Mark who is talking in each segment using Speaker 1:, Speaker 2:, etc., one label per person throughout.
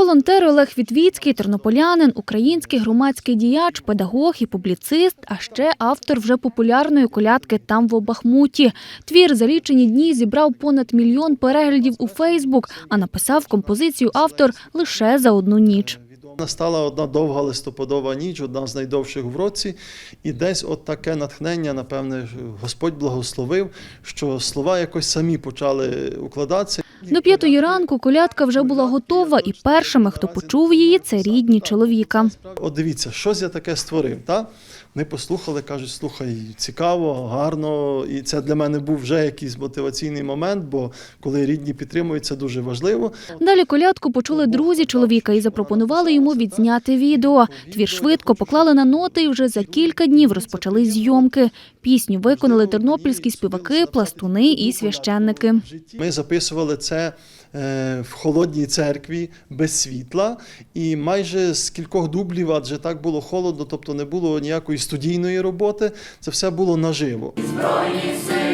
Speaker 1: Волонтер Олег Вітвіцький, тернополянин, український громадський діяч, педагог і публіцист, а ще автор вже популярної колядки «Там в Бахмуті». Твір за лічені дні зібрав понад мільйон переглядів у Фейсбук, а написав композицію автор лише за одну ніч.
Speaker 2: Настала одна довга листопадова ніч, одна з найдовших в році, і десь от таке натхнення, напевне, Господь благословив, що слова якось самі почали укладатися.
Speaker 1: До п'ятої ранку колядка вже була готова, і першими, хто почув її, це рідні чоловіка.
Speaker 2: От дивіться, щось я таке створив. Та? Вони послухали, кажуть, слухай, цікаво, гарно. І це для мене був вже якийсь мотиваційний момент, бо коли рідні підтримують, це дуже важливо.
Speaker 1: Далі колядку почули друзі чоловіка і запропонували йому відзняти відео. Твір швидко поклали на ноти і вже за кілька днів розпочали зйомки. Пісню виконали тернопільські співаки, пластуни і священники.
Speaker 2: Ми записували це е, в холодній церкві без світла, і майже з кількох дублів, адже так було холодно, тобто не було ніякої студійної роботи. Це все було наживо. Збройні сили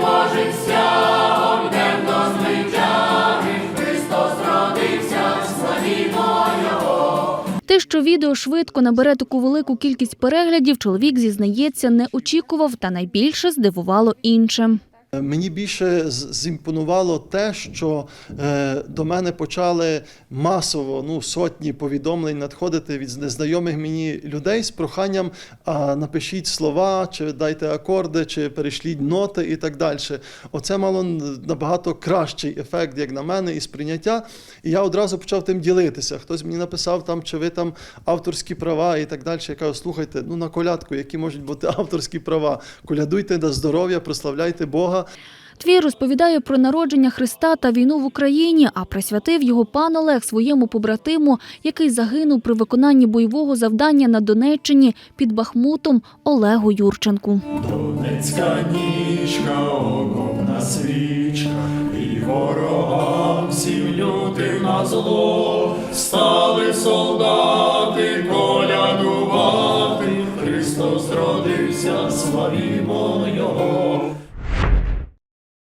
Speaker 2: божиться.
Speaker 1: Те, що відео швидко набере таку велику кількість переглядів, чоловік зізнається, не очікував, та найбільше здивувало інше.
Speaker 2: Е, Мені більше зімпонувало те, що е, до мене почали масово ну, сотні повідомлень надходити від незнайомих мені людей з проханням а, напишіть слова, чи дайте акорди, чи перешліть ноти і так далі. Оце мало набагато кращий ефект, як на мене, і сприйняття. І я одразу почав тим ділитися. Хтось мені написав, там, чи ви там авторські права і так далі. Я кажу, слухайте, ну на колядку, які можуть бути авторські права. Колядуйте на здоров'я, прославляйте Бога.
Speaker 1: Твір розповідає про народження Христа та війну в Україні, а присвятив його пан Олег своєму побратиму, який загинув при виконанні бойового завдання на Донеччині під Бахмутом Олегу Юрченку.
Speaker 3: Донецька нічка, окопна свічка, і ворогам всім лютим на зло, стали солдати колядувати, Христос родився, славімо Його.